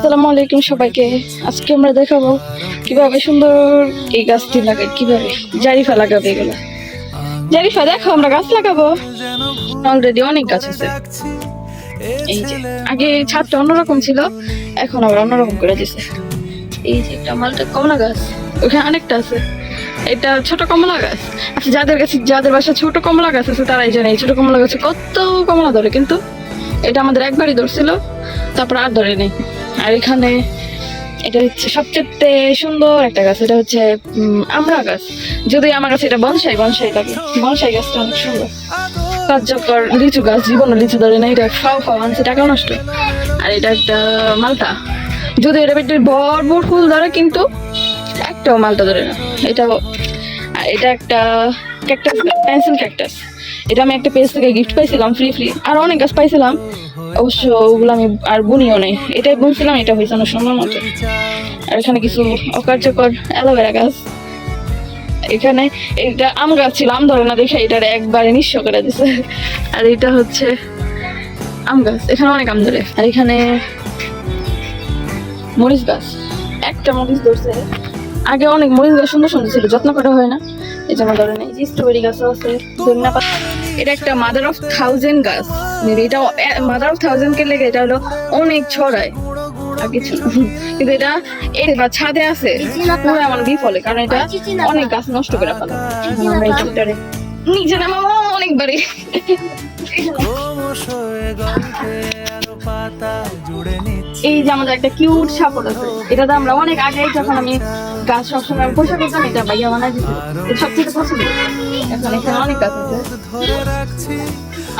আসসালামু আলাইকুম সবাইকে। আজকে আমরা দেখাবো কীভাবে সুন্দর এই গাছটি লাগায় কীভাবে জারিফা লাগাবে এগুলো। জারিফা, দেখো, আমরা গাছ লাগাবো। অলরেডি অনেক গাছ আছে। এই যে, আগে ছাদটা অন্যরকম ছিল, এখন আবার অন্যরকম করে দিছে। এই যে একটা মালটা কমলা গাছ, ওখানে অনেকটা আছে। এটা ছোট কমলা গাছ। আচ্ছা যাদের কাছে, যাদের বাসা ছোট কমলা গাছ আছে, তারাই জানে, এই ছোট কমলা গাছে কত কমলা ধরে, কিন্তু এটা আমাদের একবারই ধরছিল, তারপর আর ধরে নেই। আর এখানে এটা হচ্ছে সবচেয়ে সুন্দর একটা গাছ, এটা হচ্ছে আমরা গাছ। যদি আমার কাছে এটা বনসাই বনসাই লাগে বনসাই গাছটা অনেক সুন্দর। কার্যকর লিচু গাছ, জীবনে লিচু ধরে না, এটা খাও খাও আনছে টাকা নষ্ট। আর এটা একটা মালটা। যদি এটা একটু বড় বড় ফুল ধরে, কিন্তু একটাও মালটা ধরে না। এটাও এটা একটা ক্যাকটাস পেন্সিল ক্যাকটাস এটা আমি একটা পেজ থেকে গিফট পাইছিলাম ফ্রি ফ্রি আর অনেক গাছ পাইছিলাম। অবশ্য ওগুলো আমি আর বুনিও নাই। এটাই বুনছিলাম, এটা হয়েছে আমার সুন্দর মতো। আর এখানে কিছু অকার্যকর অ্যালোভেরা গাছ। এখানে এটা আম গাছ ছিল, আম ধরে না দেখে এটার একবারে নিঃস্ব করে দিছে। আর এটা হচ্ছে আম গাছ, এখানে অনেক আম ধরে। আর এখানে মরিচ গাছ, একটা মরিচ ধরছে। আগে অনেক মরিচ গাছ সুন্দর সুন্দর ছিল, যত্ন করা হয় না। এই জন্য ধরে নেই স্ট্রবেরি গাছও আছে ধনিয়া পাতা এটা একটা মাদার অফ থাউজেন্ড গাছ। এটা মাদার অফ থাউজেন্ড কে লেগে এটা হলো অনেক ছড়ায়। কিন্তু এটা, এর ছাদে আছে। পুরো আমার বিফলে, কারণ এটা অনেক গাছ নষ্ট করে ফেলে। নিচে নামাবো অনেকবারই। পাতা জুড়ে এই যে আমাদের একটা কিউট সাপোর্ট আছে এটা তো আমরা অনেক আগে যখন আমি গাছ সবসময় পোষা করতাম এটা ভাইয়া বানাই দিত। এটা সবথেকে পছন্দ। এখন এখানে অনেক গাছ আছে।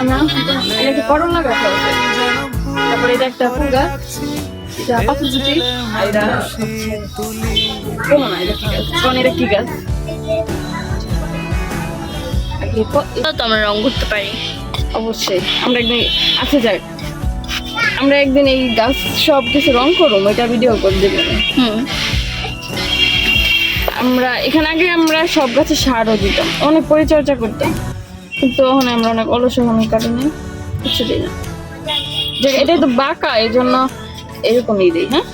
আমরা এটা করলা গাছ আছে? তারপরে এটা একটা ফুল গাছ। এটা পাথর জুটি আর এটা হচ্ছে না এটা কি গাছ? কারণ এটা কি গাছ? তো আমরা রং করতে পারি। অবশ্যই। আমরা একদিন আচ্ছা যাক। আমরা একদিন এই গাছ সব কিছু রং করব এটা ভিডিও করে দেবো। হুম। আমরা এখানে আগে আমরা সব গাছে সারও দিতাম অনেক পরিচর্যা করতাম। কিন্তু এখন আমরা অনেক অলস হওয়ার কারণে কিছু দিই না। যে এটাই তো বাঁকা এই জন্য এরকমই দিই হ্যাঁ?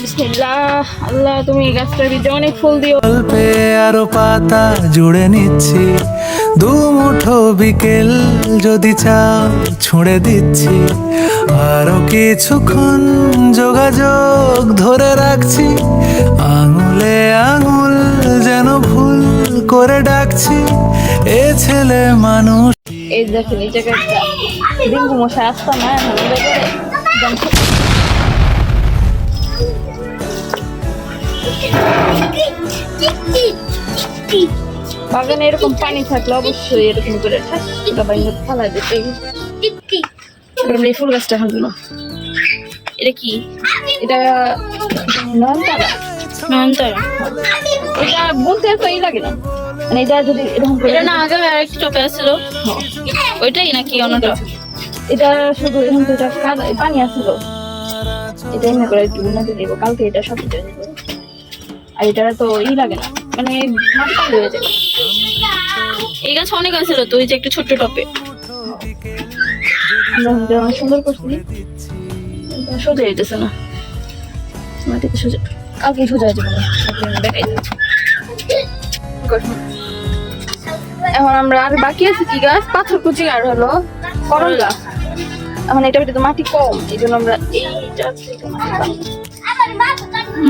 বিসমিল্লাহ আল্লাহ তুমি এই গাছটার ভিতরে অনেক ফুল দিও। আরও পাতা জুড়ে নিচ্ছি। দু মুঠো বিকেল যদি চাও ছুঁড়ে দিচ্ছি আরও কিছুক্ষণ যোগাযোগ ধরে রাখছি আঙুলে আঙুল যেন ভুল করে ডাকছি এ ছেলে মানুষ এই দেখেন এই জায়গায় ডেঙ্গু মশা আসতো না এখন বাগানে এরকম পানি থাকলে অবশ্যই এরকম করে ফালা আমরা এই ফুল গাছটা এখন দিল এটা কি? এটা নয়নতারা। নয়নতারা। এটা বলতে এত লাগে না। মানে এটা যদি এরকম এটা না আগে আসছিল ওইটাই নাকি অন্যটা? এটা শুধু এরকম করে এটা পানি আসছিল করে একটু গুনাতে দেবো। কালকে এটা সব আর এটা তো ই লাগে না। মানে এই গাছ অনেক আছিল তো ওই যে একটা ছোট্ট টপে সুন্দর করছি। সোজা যেতেছে না। মাটিতে সোজা। কালকে সোজা যাবে দেখাই এখন আমরা আর বাকি আছে কি গাছ? পাথর কুচি আর হলো করলা। এখন এটা তো মাটি কম, এই জন্য আমরা এইটা।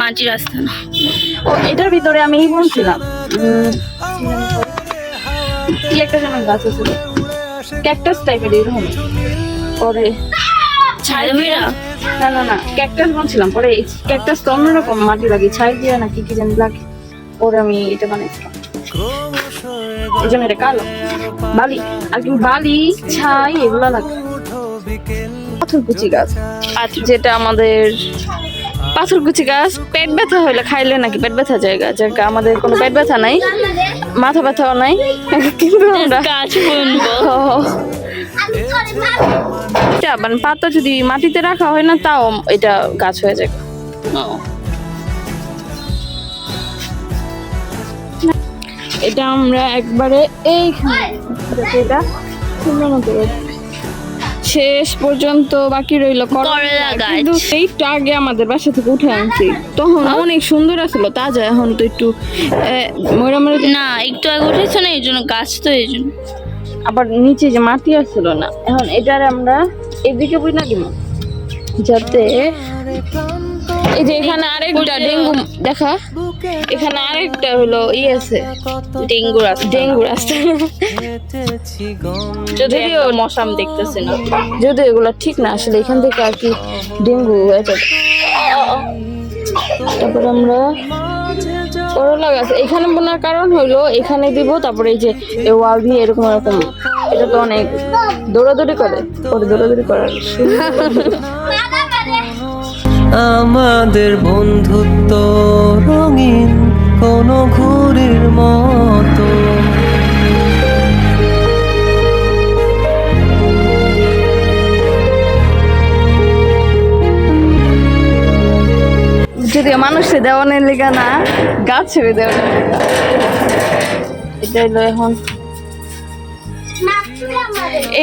মাটির রাস্তা না ও এটার ভিতরে আমি এই বলছিলাম কি একটা যেন গাছ আছে। ক্যাকটাস টাইপের এরকম। পরে ছাড়ে মেয়েরা না না না ক্যাকটাস বলছিলাম পরে ক্যাকটাস তো অন্যরকম মাটি লাগে। ছাই দিয়ে না কি কি জানি লাগে পরে আমি এটা বানাইছিলাম এই জন্য এটা কালো। বালি। আর কি বালি ছাই এগুলো লাগে। মুঠো বিকেল পাথরকুচি গাছ। যেটা আমাদের পাথরকুচি গাছ পেট ব্যথা হলে খাইলে নাকি পেট ব্যথা জায়গা? জায়গা আমাদের কোনো পেট ব্যথা নাই মাথা ব্যথাও নাই কিন্তু আমরা গাছ এটা মানে পাতা যদি মাটিতে রাখা হয় না তাও এটা গাছ হয়ে যায় এটা আমরা একবারে এইখানে এটা সুন্দর মতো শেষ পর্যন্ত বাকি রইল করলা গাছ। কিন্তু এইটা আগে আমাদের বাসা থেকে উঠে আনছি। তখন অনেক সুন্দর আছিল তাজা এখন তো একটু মরা মরা না একটু আগে উঠেছে না এই জন্য গাছ তো এই জন্য। আবার নিচে যে মাটি আসছিল না এখন এটার আমরা এদিকে বই না দিব যাতে এই যে এখানে আরেকটা ডেঙ্গু দেখা। এখানে আরেকটা হলো ই আছে ডেঙ্গু রাস্তা। ডেঙ্গু রাস্তা। যদিও মশাম দেখতেছে না যদি এগুলো ঠিক না আসলে এখান থেকে আর কি ডেঙ্গু যাবে। তারপর আমরা করলা গাছ। এখানে বোনার কারণ হলো এখানে দিব তারপরে এই যে ওয়াল দিয়ে এরকম এরকম। এটা তো অনেক দৌড়াদৌড়ি করে। পরে দৌড়াদৌড়ি করার আমাদের বন্ধুত্ব রঙিন কোন ঘুড়ির মতো। যদিও মানুষে দেওয়ানের লেগা না, গাছ ছেড়ে দেওয়ানের লেগা। এটা হলো এখন।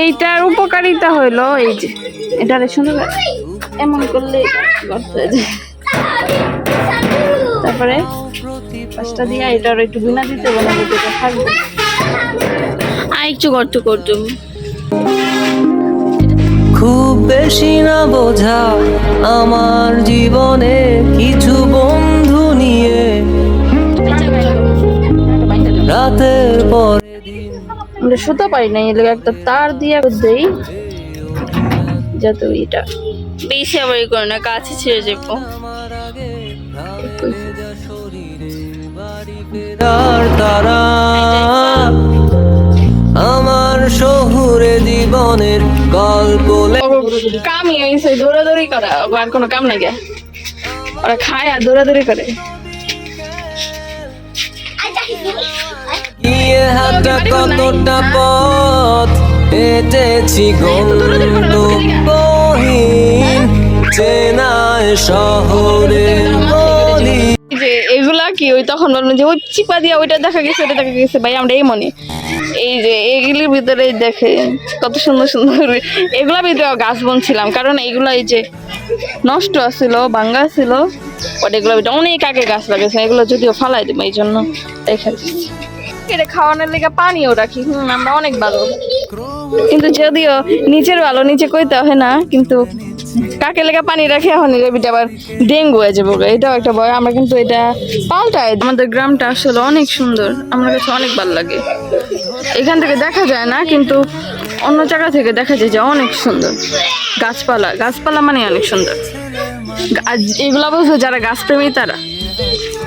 এইটার উপকারিতা হইল এই যে এটা সুন্দর এমন করলে গর্ত হয়ে যায়। তারপরে পাঁচটা দিয়ে এটার একটু বিনা দিতে বলে এটা থাকবে। আর একটু গর্ত করতো খুব বেশি না বোঝা আমার জীবনে কিছু বন্ধু নিয়ে। রাতের পরে আমরা সুতা পাই না এলাকা একটা তার দিয়ে দেই যাতে এটা বেশি আবার করে না কাছে ছেড়ে যাব আমার আগে ঘামে ভেজা শরীরে বাড়ি ফেরার তারা আমার শহুরে জীবনের গল্প কামই হয়েছে দৌড়াদৌড়ি করা আর কোনো কাম নাই ওরা খায় আর দৌড়াদৌড়ি করে। গিয়ে হাঁটা কতটা পথ হেঁটেছি গন্তব্যহীন যে এগুলা কি, ওই তখন বললাম যে, ওই চিপা দিয়া ওইটা দেখা গেছে ওটা দেখা গেছে। ভাই, আমরা এই মনে। এই যে, এগুলির ভিতরে দেখে কত সুন্দর সুন্দর, এগুলা ভিতরে গাছ বনছিলাম। কারণ এগুলা এই যে নষ্ট আছিল, ভাঙ্গা ছিল ওটা এগুলো অনেক আগে গাছ লাগাইছে এগুলো যদিও ফালাই দেবো এই জন্য রেখে দিচ্ছি এটা খাওয়ানোর লেগে পানিও রাখি। হুম, আমরা অনেক ভালো। কিন্তু যদিও নিচের ভালো, নিচে কইতে হয় না, কিন্তু কাকে লেগে পানি রাখে, এখন এবিটা আবার ডেঙ্গু হয়ে যাব এটাও একটা ভয়, আমরা কিন্তু এটা পাল্টাই আমাদের গ্রামটা আসলে অনেক সুন্দর, আমার কাছে অনেক ভালো লাগে। এখান থেকে দেখা যায় না, কিন্তু অন্য জায়গা থেকে দেখা যায় যে অনেক সুন্দর। গাছপালা গাছপালা মানে অনেক সুন্দর। এগুলা বুঝবে যারা গাছপ্রেমী তারা।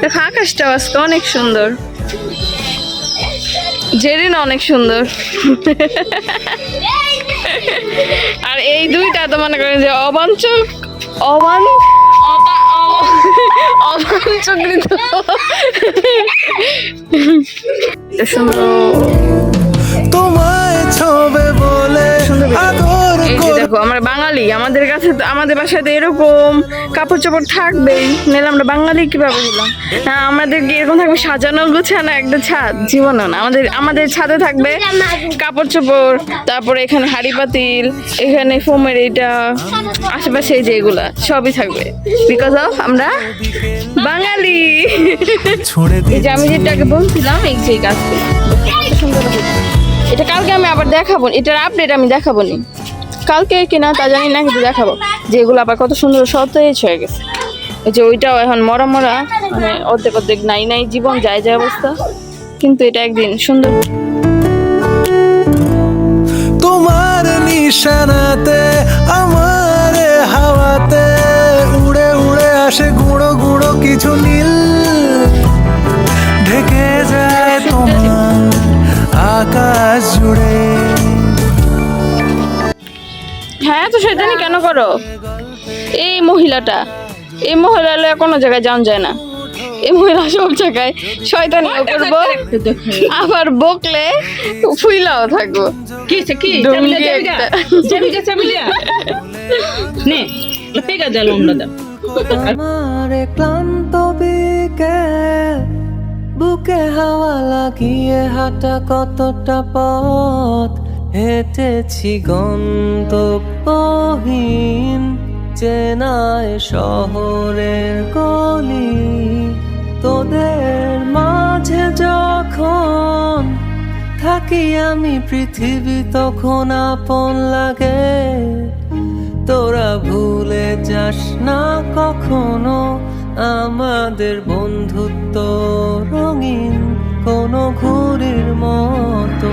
দেখো, আকাশটাও আজকে অনেক সুন্দর। জেরিন অনেক সুন্দর। আর এই দুইটা তো মনে করেন যে অবাঞ্চক অবান অবা- অ- অবাঞ্ছকৃত এটা সুন্দর। তোমায় ছবে বলে দেখো আমরা বাঙালি আমাদের কাছে তো আমাদের বাসায় তো এরকম কাপড় চোপড় থাকবেই। নাহলে আমরা বাঙালি কীভাবে হলাম? হ্যাঁ আমাদের কি এরকম থাকবে সাজানো গুছানো একটা ছাদ। জীবনও না আমাদের আমাদের ছাদে থাকবে কাপড় চোপড় তারপরে এখানে হাড়ি পাতিল এখানে ফোমের এটা আশেপাশে এই যে এগুলা সবই থাকবে। বিকজ অফ আমরা বাঙালি। এই যে আমি যেটা আগে বলছিলাম এই যে সুন্দর এটা কালকে আমি আবার দেখাবো এটার আপডেট আমি দেখাবো নি। কালকে কিনা তা জানি না, কিন্তু দেখাবো। যে এগুলো আবার কত সুন্দর সতেজ হয়ে গেছে। এই যে ওইটাও এখন মরা মরা মানে অর্ধেক অর্ধেক নাই নাই, জীবন যায় যায় অবস্থা। কিন্তু এটা একদিন সুন্দর। তোমার নিশানাতে, আমার হাওয়াতে উড়ে উড়ে আসে গুঁড়ো গুঁড়ো কিছু নীল। ঢেকে যায় তোমার আকাশ জুড়ে। হ্যাঁ তো সেটানি কেন করো? এই মহিলাটা এই মহিলা কোনো জায়গায় যাওয়া যায় না। এই মহিলা সব জায়গায় শয়তানিও করব আবার বকলে ফুইলাও থাকব। Jamila, Jamila. নে আমার ক্লান্ত বিকেল বুকে হাওয়া লাগিয়ে হাঁটা কতটা পথ? হেঁটেছি গন্তব্যহীন চেনায় শহরের গলি। তোদের মাঝে যখন থাকি আমি, পৃথিবী তখন আপন লাগে। তোরা ভুলে যাস না কখনো আমাদের বন্ধুত্ব রঙিন কোনো ঘুরির মতো।